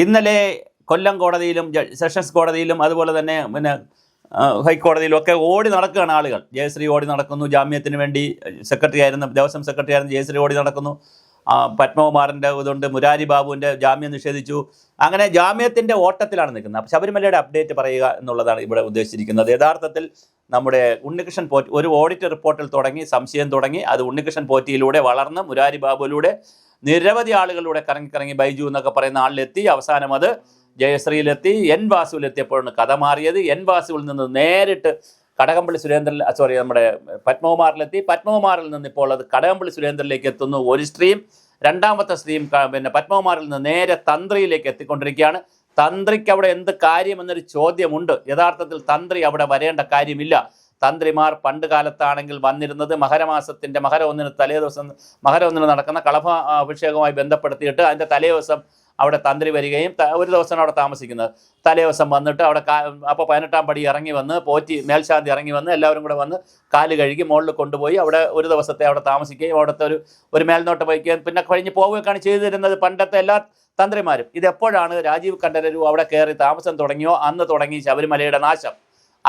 ഇന്നലെ കൊല്ലം കോടതിയിലും സെഷൻസ് കോടതിയിലും അതുപോലെ തന്നെ പിന്നെ ഹൈക്കോടതിയിലും ഒക്കെ ഓടി നടക്കുകയാണ് ആളുകൾ. ജയശ്രീ ഓടി നടക്കുന്നു. ജാമ്യത്തിന് വേണ്ടി സെക്രട്ടറി ആയിരുന്നു ദേവസ്വം സെക്രട്ടറി ആയിരുന്നു ജയശ്രീ ഓടി നടക്കുന്നു. പത്മകുമാറിന്റെ ഇതുണ്ട് മുരാരി ബാബുവിന്റെ ജാമ്യം നിഷേധിച്ചു. അങ്ങനെ ജാമ്യത്തിന്റെ ഓട്ടത്തിലാണ് നിൽക്കുന്നത്. ശബരിമലയുടെ അപ്ഡേറ്റ് പറയുക എന്നുള്ളതാണ് ഇവിടെ ഉദ്ദേശിച്ചിരിക്കുന്നത്. യഥാർത്ഥത്തിൽ നമ്മുടെ ഉണ്ണികൃഷ്ണൻ പോറ്റി ഒരു ഓഡിറ്റ് റിപ്പോർട്ടിൽ തുടങ്ങി സംശയം തുടങ്ങി അത് ഉണ്ണികൃഷ്ണൻ പോറ്റിയിലൂടെ വളർന്ന് മുരാരി ബാബുവിലൂടെ നിരവധി ആളുകളിലൂടെ കറങ്ങി കറങ്ങി ബൈജു എന്നൊക്കെ പറയുന്ന ആളിലെത്തി. അവസാനം അത് ജയശ്രീയിലെത്തി. എൻ വാസുവിലെത്തിയപ്പോഴാണ് കഥ മാറിയത്. എൻ വാസുവിൽ നിന്ന് നേരിട്ട് കടകംപള്ളി സുരേന്ദ്രൻ സോറി നമ്മുടെ പത്മകുമാറിലെത്തി. പത്മകുമാറിൽ നിന്ന് ഇപ്പോൾ അത് കടകംപള്ളി സുരേന്ദ്രനിലേക്ക് എത്തുന്നു. ഒരു സ്ട്രീം രണ്ടാമത്തെ സ്ട്രീം പിന്നെ പത്മകുമാറിൽ നിന്ന് നേരെ തന്ത്രിയിലേക്ക് എത്തിക്കൊണ്ടിരിക്കുകയാണ്. തന്ത്രിക്ക് അവിടെ എന്ത് കാര്യമെന്നൊരു ചോദ്യമുണ്ട്. യഥാർത്ഥത്തിൽ തന്ത്രി അവിടെ വരേണ്ട കാര്യമില്ല. തന്ത്രിമാർ പണ്ട് കാലത്താണെങ്കിൽ വന്നിരുന്നത് മകരമാസത്തിന്റെ മകര ഒന്നിന് തലേ ദിവസം മകര ഒന്നിന് നടക്കുന്ന കളഭ അഭിഷേകവുമായി ബന്ധപ്പെടുത്തിയിട്ട് അതിന്റെ തലേ ദിവസം അവിടെ തന്ത്രി വരികയും ഒരു ദിവസമാണ് അവിടെ താമസിക്കുന്നത്. തലേദിവസം വന്നിട്ട് അവിടെ അപ്പോൾ പതിനെട്ടാം പടി ഇറങ്ങി വന്ന് പോറ്റി മേൽശാന്തി ഇറങ്ങി വന്ന് എല്ലാവരും കൂടെ വന്ന് കാൽ കഴുകി മുകളിൽ കൊണ്ടുപോയി അവിടെ ഒരു ദിവസത്തെ അവിടെ താമസിക്കുകയും അവിടുത്തെ ഒരു ഒരു മേൽനോട്ടം വഹിക്കുകയും പിന്നെ കഴിഞ്ഞ് പോവുകയൊക്കെയാണ് ചെയ്തിരുന്നത് പണ്ടത്തെ എല്ലാ തന്ത്രിമാരും. ഇതെപ്പോഴാണ് രാജീവ് കണ്ഠരരു അവിടെ കയറി താമസം തുടങ്ങിയോ? അന്ന് തുടങ്ങി ശബരിമലയുടെ നാശം.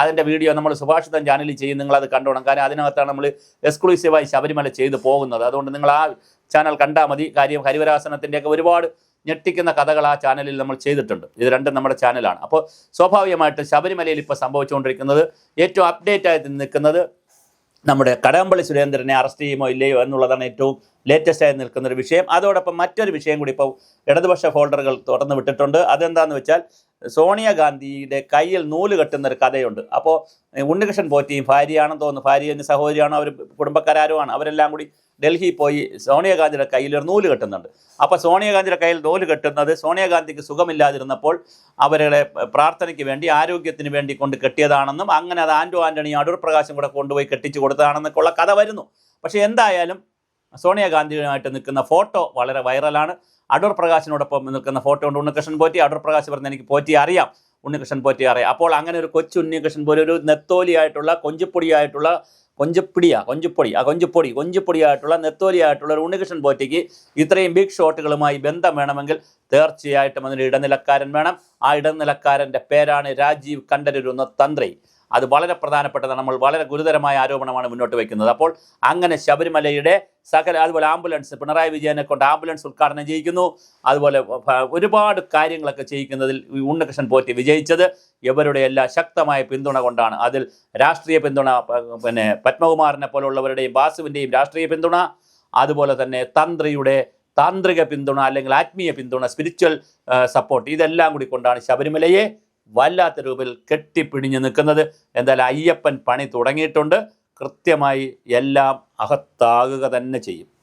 അതിന്റെ വീഡിയോ നമ്മൾ സുഭാഷിതം ചാനലിൽ ചെയ്യും. നിങ്ങൾ അത് കണ്ടോണം. കാരണം അതിനകത്താണ് നമ്മൾ എക്സ്ക്ലൂസീവായി ശബരിമല ചെയ്തു പോകുന്നത്. അതുകൊണ്ട് നിങ്ങൾ ആ ചാനൽ കണ്ടാൽ മതി. കാര്യം ഹരിവരാസനത്തിന്റെയൊക്കെ ഒരുപാട് ഞെട്ടിക്കുന്ന കഥകൾ ആ ചാനലിൽ നമ്മൾ ചെയ്തിട്ടുണ്ട്. ഇത് രണ്ടും നമ്മുടെ ചാനലാണ് അപ്പോൾ സ്വാഭാവികമായിട്ട് ശബരിമലയിൽ ഇപ്പോൾ സംഭവിച്ചുകൊണ്ടിരിക്കുന്നത് ഏറ്റവും അപ്ഡേറ്റ് ആയിട്ട് നിൽക്കുന്നത് നമ്മുടെ കടകംപള്ളി സുരേന്ദ്രനെ അറസ്റ്റ് ചെയ്യുമോ ഇല്ലയോ എന്നുള്ളതാണ് ഏറ്റവും ലേറ്റസ്റ്റ് ആയി നിൽക്കുന്ന ഒരു വിഷയം. അതോടൊപ്പം മറ്റൊരു വിഷയം കൂടി ഇപ്പോൾ ഇടതുപക്ഷ ഫോൾഡറുകൾ തുറന്നു വിട്ടിട്ടുണ്ട്. അതെന്താണെന്ന് വെച്ചാൽ സോണിയാഗാന്ധിയുടെ കയ്യിൽ നൂൽ കെട്ടുന്ന ഒരു കഥയുണ്ട് അപ്പോൾ ഉണ്ണികൃഷ്ണൻ പോറ്റിയും ഭാര്യയാണെന്ന് തോന്നുന്നു. ഭാര്യയും സഹോദരിയാണോ? അവർ കുടുംബക്കാരുമാണ് അവരെല്ലാം കൂടി ഡൽഹി പോയി സോണിയാഗാന്ധിയുടെ കയ്യിൽ ഒരു നൂൽ കെട്ടുന്നുണ്ട്. അപ്പോൾ സോണിയാഗാന്ധിയുടെ കയ്യിൽ നൂൽ കെട്ടുന്നത് സോണിയാഗാന്ധിക്ക് സുഖമില്ലാതിരുന്നപ്പോൾ അവരുടെ പ്രാർത്ഥനയ്ക്ക് വേണ്ടി ആരോഗ്യത്തിന് വേണ്ടി കൊണ്ട് കെട്ടിയതാണെന്നും അങ്ങനെ അത് ആൻഡോ ആന്റണി അടൂർ പ്രകാശം കൂടെ കൊണ്ടുപോയി കെട്ടിച്ചു കൊടുത്തതാണെന്നൊക്കെ ഉള്ള കഥ വരുന്നു. പക്ഷേ എന്തായാലും സോണിയാഗാന്ധിയുമായിട്ട് നിൽക്കുന്ന ഫോട്ടോ വളരെ വൈറലാണ്. അടൂർ പ്രകാശിനോടൊപ്പം നിൽക്കുന്ന ഫോട്ടോ ഉണ്ട്. ഉണ്ണികൃഷ്ണൻ പോറ്റി അടൂർ പ്രകാശ് പറഞ്ഞ എനിക്ക് പോറ്റി അറിയാം. ഉണ്ണികൃഷ്ണൻ പോറ്റി അറിയാം. അപ്പോൾ അങ്ങനെ ഒരു കൊച്ചു ഉണ്ണികൃഷ്ണൻ പോലെ ഒരു നെത്തോലിയായിട്ടുള്ള കൊഞ്ചുപ്പൊടിയായിട്ടുള്ള കൊഞ്ചപ്പൊടിയാ കൊഞ്ചുപ്പൊടി ആ കൊഞ്ചുപ്പൊടി കൊഞ്ചുപ്പൊടിയായിട്ടുള്ള നെത്തോലിയായിട്ടുള്ള ഒരു ഉണ്ണികൃഷ്ണൻ പോറ്റിക്ക് ഇത്രയും ബിഗ് ഷോട്ടുകളുമായി ബന്ധം വേണമെങ്കിൽ തീർച്ചയായിട്ടും അതിന് ഇടനിലക്കാരൻ വേണം. ആ ഇടനിലക്കാരന്റെ പേരാണ് രാജീവ് കണ്ടരുന്ന തന്ത്രി. അത് വളരെ പ്രധാനപ്പെട്ടതാണ്. നമ്മൾ വളരെ ഗുരുതരമായ ആരോപണമാണ് മുന്നോട്ട് വയ്ക്കുന്നത്. അപ്പോൾ അങ്ങനെ ശബരിമലയുടെ സകല അതുപോലെ ആംബുലൻസ് പിണറായി വിജയനെ കൊണ്ട് ആംബുലൻസ് ഉദ്ഘാടനം ചെയ്യിക്കുന്നു. അതുപോലെ ഒരുപാട് കാര്യങ്ങളൊക്കെ ചെയ്യിക്കുന്നതിൽ ഉണ്ണികൃഷ്ണൻ പോറ്റി വിജയിച്ചത് ഇവരുടെ എല്ലാ ശക്തമായ പിന്തുണ കൊണ്ടാണ്. അതിൽ രാഷ്ട്രീയ പിന്തുണ പിന്നെ പത്മകുമാറിനെ പോലുള്ളവരുടെയും ബാസുവിന്റെയും രാഷ്ട്രീയ പിന്തുണ അതുപോലെ തന്നെ തന്ത്രിയുടെ താന്ത്രിക പിന്തുണ അല്ലെങ്കിൽ ആത്മീയ പിന്തുണ സ്പിരിച്വൽ സപ്പോർട്ട് ഇതെല്ലാം കൂടി കൊണ്ടാണ് ശബരിമലയെ വല്ലാത്ത രൂപത്തിൽ കെട്ടിപ്പിടിഞ്ഞ് നിൽക്കുന്നത്. എന്തായാലും അയ്യപ്പൻ പണി തുടങ്ങിയിട്ടുണ്ട്. കൃത്യമായി എല്ലാം അകത്താകുക തന്നെ ചെയ്യും.